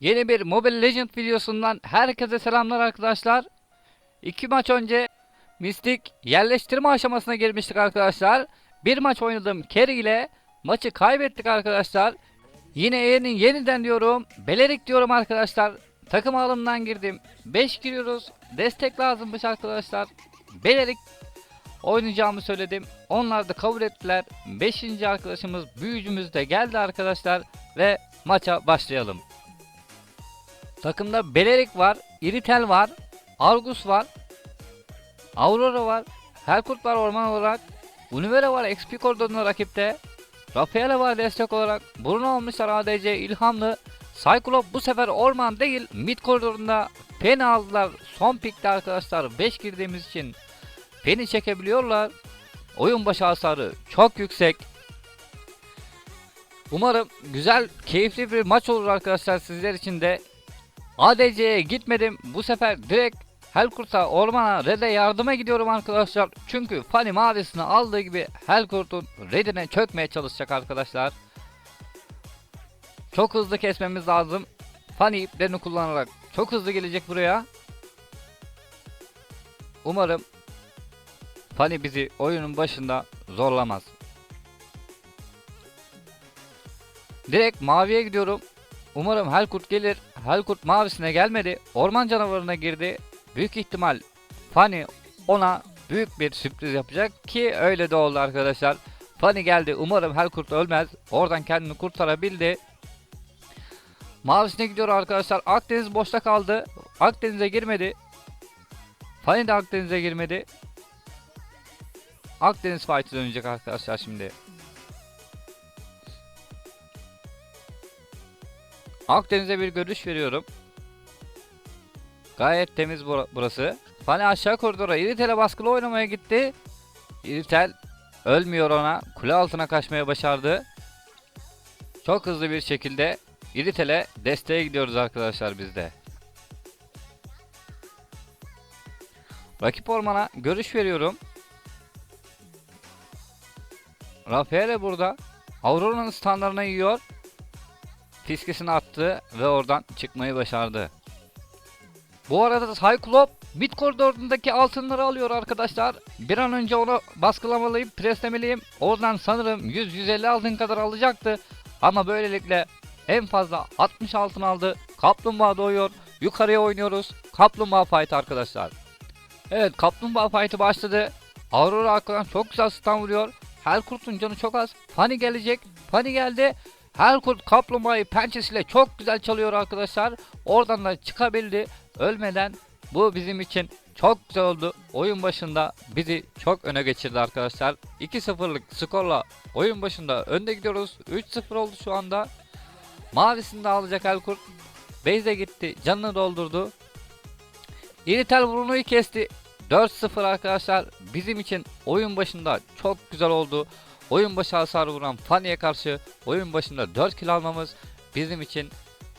Yeni bir Mobile Legend videosundan herkese selamlar arkadaşlar. İki maç önce Mystic yerleştirme aşamasına girmiştik arkadaşlar. Bir maç oynadım Kerry ile maçı kaybettik arkadaşlar. Yine yeni, yeniden diyorum. Belerik diyorum arkadaşlar. Takım alımdan girdim. 5 giriyoruz. Destek lazımmış arkadaşlar. Belerik oynayacağımı söyledim. Onlar da kabul ettiler. 5. arkadaşımız büyücümüz de geldi arkadaşlar. Ve maça başlayalım. Takımda Belerik var, Iritel var, Argus var, Aurora var, Helkurt var orman olarak, Univera var XP koridorunda rakipte, Rafaela var destek olarak, Bruno almışlar ADC İlhamlı, Cyclop bu sefer orman değil mid koridorunda Pen'i aldılar son pikte arkadaşlar 5 girdiğimiz için Pen'i çekebiliyorlar. Oyun başı hasarı çok yüksek. Umarım güzel, keyifli bir maç olur arkadaşlar sizler için de. ADC'ye gitmedim. Bu sefer direkt Helkurt'a, ormana, Red'e yardıma gidiyorum arkadaşlar. Çünkü Fanny mavisini aldığı gibi Helkurt'un Red'ine çökmeye çalışacak arkadaşlar. Çok hızlı kesmemiz lazım. Fanny iplerini kullanarak çok hızlı gelecek buraya. Umarım Fanny bizi oyunun başında zorlamaz. Direkt maviye gidiyorum. Umarım Helkurt gelir. Helkurt mavisine gelmedi. Orman canavarına girdi. Büyük ihtimal Fanny ona büyük bir sürpriz yapacak ki öyle de oldu arkadaşlar. Fanny geldi. Umarım Helkurt ölmez. Oradan kendini kurtarabildi. Mavisine gidiyor arkadaşlar. Akdeniz boşta kaldı. Akdeniz'e girmedi. Fanny de Akdeniz'e girmedi. Akdeniz fight'ı dönecek arkadaşlar şimdi. Akdeniz'e bir görüş veriyorum. Gayet temiz bura- burası. Fani aşağı koridora İritel'e baskılı oynamaya gitti. İritel ölmüyor ona. Kule altına kaçmaya başardı. Çok hızlı bir şekilde İritel'e desteğe gidiyoruz arkadaşlar biz de. Rakip ormana görüş veriyorum. Rafael burada. Aurora'nın standlarına yiyor. Fiskesini attı ve oradan çıkmayı başardı. Bu arada da Cyclop mid koridorundaki altınları alıyor arkadaşlar. Bir an önce onu baskılamalıyım, preslemeliyim. Oradan sanırım 100-150 altın kadar alacaktı. Ama böylelikle en fazla 60 altın aldı. Kaplumbağa doğuyor. Yukarıya oynuyoruz. Kaplumbağa fight arkadaşlar. Evet kaplumbağa fight'ı başladı. Aurora arkadan çok güzel stun vuruyor. Helkurt'un canı çok az. Fanny gelecek. Fanny geldi. Helkurt kaplumbağayı pençesiyle çok güzel çalıyor arkadaşlar. Oradan da çıkabildi. Ölmeden bu bizim için çok güzel oldu. Oyun başında bizi çok öne geçirdi arkadaşlar. 2-0'lık skorla oyun başında önde gidiyoruz. 3-0 oldu şu anda. Mavisini de alacak Helkurt. Base'e gitti. Canını doldurdu. Iritel Bruno'yu kesti. 4-0 arkadaşlar. Bizim için oyun başında çok güzel oldu. Oyun başı hasar vuran Fanny'e karşı oyun başında 4 kill almamız bizim için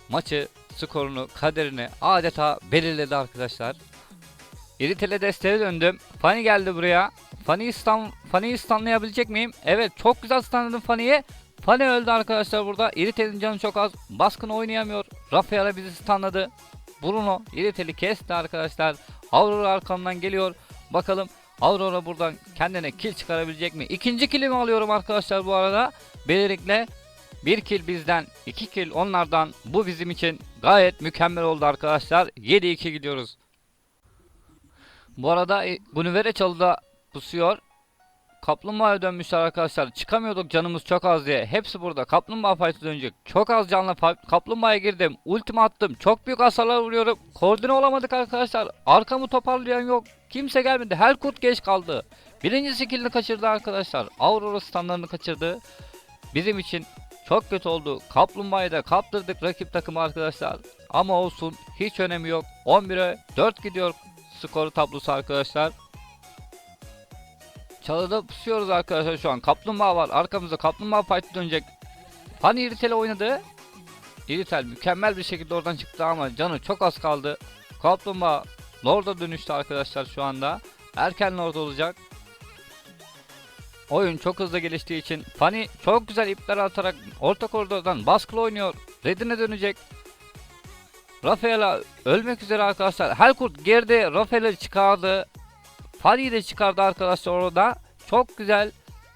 maçı, skorunu, kaderini adeta belirledi arkadaşlar. İritel'e desteğe döndüm. Fanny geldi buraya. Fanny'yi stun, Fanny'yi stunlayabilecek miyim? Evet çok güzel stunladım Fanny'yi. Fanny öldü arkadaşlar burada. Iritel'in canı çok az. Baskın oynayamıyor. Rafaela bizi stunladı. Bruno Iritel'i kesti arkadaşlar. Aurora arkamdan geliyor. Bakalım Aurora buradan kendine kill çıkarabilecek mi? İkinci killimi alıyorum arkadaşlar bu arada. Belirlikle bir kill bizden, iki kill onlardan. Bu bizim için gayet mükemmel oldu arkadaşlar. 7-2 gidiyoruz. Bu arada e, Gunivere çalıda pusuyor. Kaplumbağaya dönmüşler arkadaşlar. Çıkamıyorduk canımız çok az diye. Hepsi burada. Kaplumbağa fight'ı dönecek. Çok az canlı. Kaplumbağaya girdim. Ultimi attım. Çok büyük hasarlar vuruyorum. Koordine olamadık arkadaşlar. Arkamı toparlayan yok. Kimse gelmedi. Helkurt geç kaldı. Birinci skillini kaçırdı arkadaşlar. Aurora standlarını kaçırdı. Bizim için çok kötü oldu. Kaplumbağayı da kaptırdık rakip takımı arkadaşlar. Ama olsun. Hiç önemi yok. 11'e 4 gidiyor skoru tablosu arkadaşlar. Çalıda pusuyoruz arkadaşlar şu an. Kaplumbağa var. Arkamızda kaplumbağa fight dönecek. Hani Iritel oynadı. Iritel mükemmel bir şekilde oradan çıktı ama canı çok az kaldı. Kaplumbağa Lord'a dönüştü arkadaşlar şu anda. Erken Lord olacak. Oyun çok hızlı geliştiği için Fanny çok güzel ipler atarak orta koridordan baskılı oynuyor. Redine dönecek. Rafaela ölmek üzere arkadaşlar. Helkurt geride Rafael'i çıkardı. Fadi'yi de çıkardı arkadaşlar orada. Çok güzel.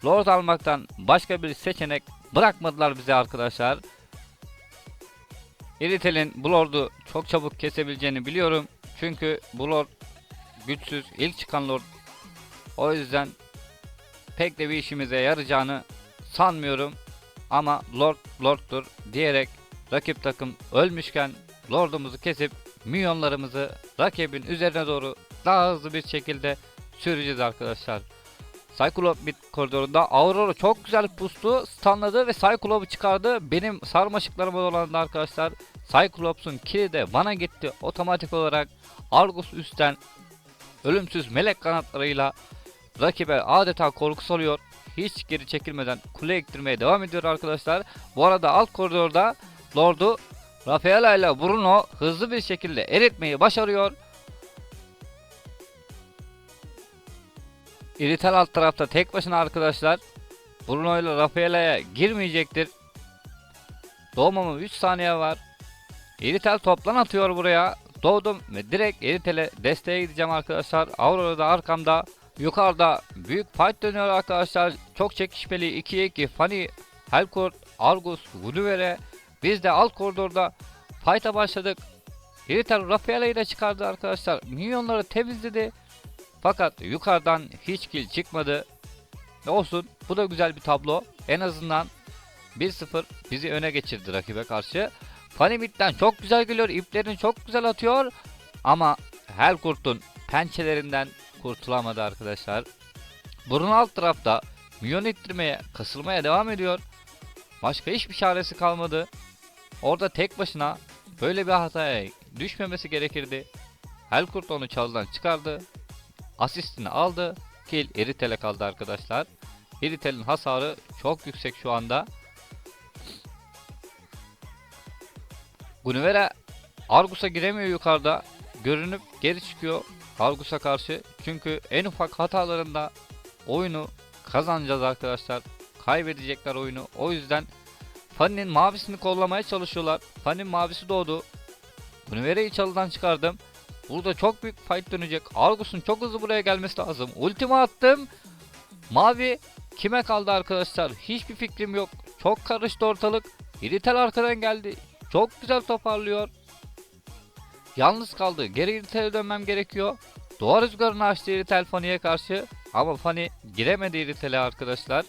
Lord almaktan başka bir seçenek bırakmadılar bize arkadaşlar. Iritel'in bu Lord'u çok çabuk kesebileceğini biliyorum. Çünkü bu Lord güçsüz. ilk çıkan Lord. O yüzden pek de bir işimize yarayacağını sanmıyorum. Ama Lord Lord'dur diyerek rakip takım ölmüşken Lord'umuzu kesip milyonlarımızı rakibin üzerine doğru daha hızlı bir şekilde süreceğiz arkadaşlar. Cyclop mid koridorunda Aurora çok güzel pustu, stunladı ve Cyclop'u çıkardı. Benim sarmaşıklarıma dolandı arkadaşlar. Cyclops'un kili de bana gitti. Otomatik olarak Argus üstten ölümsüz melek kanatlarıyla rakibe adeta korku salıyor. Hiç geri çekilmeden kule ektirmeye devam ediyor arkadaşlar. Bu arada alt koridorda Lord'u Rafaela ile Bruno hızlı bir şekilde eritmeyi başarıyor. İritel alt tarafta tek başına arkadaşlar. Bruno ile Rafaela'ya girmeyecektir. Doğmama 3 saniye var. İritel toplan atıyor buraya. Doğdum ve direkt Iritel'e desteğe gideceğim arkadaşlar. Aurora da arkamda. Yukarıda büyük fight dönüyor arkadaşlar. Çok çekişmeli 2'ye 2. Fanny, Helcourt, Argus, Gulliver'e. Biz de alt koridorda fight'a başladık. Iritel Rafaela'yı da çıkardı arkadaşlar. Minyonları temizledi. Fakat yukarıdan hiç kill çıkmadı. Ne olsun bu da güzel bir tablo. En azından 1-0 bizi öne geçirdi rakibe karşı. Fanny çok güzel geliyor. iplerini çok güzel atıyor. Ama Helkurt'un pençelerinden kurtulamadı arkadaşlar. Burun alt tarafta milyon ittirmeye, kasılmaya devam ediyor. Başka hiçbir çaresi kalmadı. Orada tek başına böyle bir hataya düşmemesi gerekirdi. Helkurt onu çaldan çıkardı. Asistini aldı. Kill Iritel'e kaldı arkadaşlar. Iritel'in hasarı çok yüksek şu anda. Gunivera Argus'a giremiyor yukarıda. Görünüp geri çıkıyor Argus'a karşı. Çünkü en ufak hatalarında oyunu kazanacağız arkadaşlar. Kaybedecekler oyunu. O yüzden Fanny'nin mavisini kollamaya çalışıyorlar. Fanny'nin mavisi doğdu. Univere'yi çalıdan çıkardım. Burada çok büyük fight dönecek. Argus'un çok hızlı buraya gelmesi lazım. Ultimi attım. Mavi kime kaldı arkadaşlar? Hiçbir fikrim yok. Çok karıştı ortalık. Iritel arkadan geldi. Çok güzel toparlıyor. Yalnız kaldı. Geri Iritel'e dönmem gerekiyor. Doğa rüzgarını açtı Iritel Fanny'e karşı. Ama Fanny giremedi Iritel'e arkadaşlar.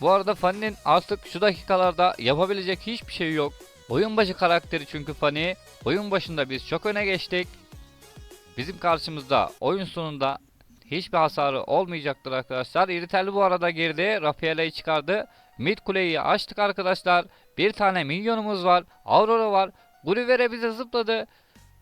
Bu arada Fanny'nin artık şu dakikalarda yapabilecek hiçbir şey yok. Oyun başı karakteri çünkü Fanny. Oyun başında biz çok öne geçtik. Bizim karşımızda oyun sonunda hiçbir hasarı olmayacaktır arkadaşlar. Iritel bu arada girdi. Rafaela'yı çıkardı. Mid kuleyi açtık arkadaşlar. Bir tane minyonumuz var. Aurora var. Gulliver'e bize zıpladı.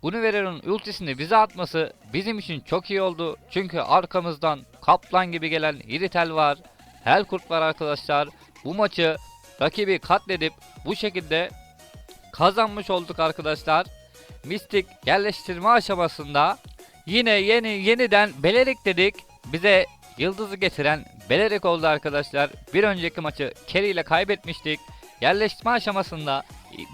Gulliver'in ultisini bize atması bizim için çok iyi oldu. Çünkü arkamızdan kaplan gibi gelen Iritel var. Helkurt var arkadaşlar. Bu maçı rakibi katledip bu şekilde kazanmış olduk arkadaşlar. Mistik yerleştirme aşamasında yine yeni yeniden Belerik dedik. Bize yıldızı getiren Belerik oldu arkadaşlar. Bir önceki maçı Kerry ile kaybetmiştik. Yerleştirme aşamasında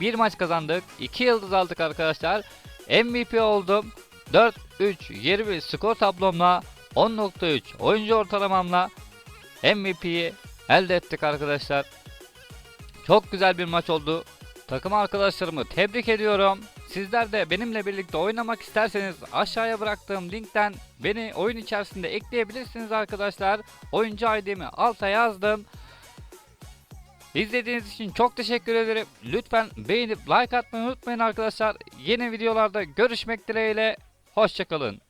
bir maç kazandık. 2 yıldız aldık arkadaşlar. MVP oldum. 4-3-20 skor tablomla 10.3 oyuncu ortalamamla MVP'yi elde ettik arkadaşlar. Çok güzel bir maç oldu. Takım arkadaşlarımı tebrik ediyorum. Sizler de benimle birlikte oynamak isterseniz aşağıya bıraktığım linkten beni oyun içerisinde ekleyebilirsiniz arkadaşlar. Oyuncu ID'mi alta yazdım. İzlediğiniz için çok teşekkür ederim. Lütfen beğenip like atmayı unutmayın arkadaşlar. Yeni videolarda görüşmek dileğiyle. Hoşçakalın.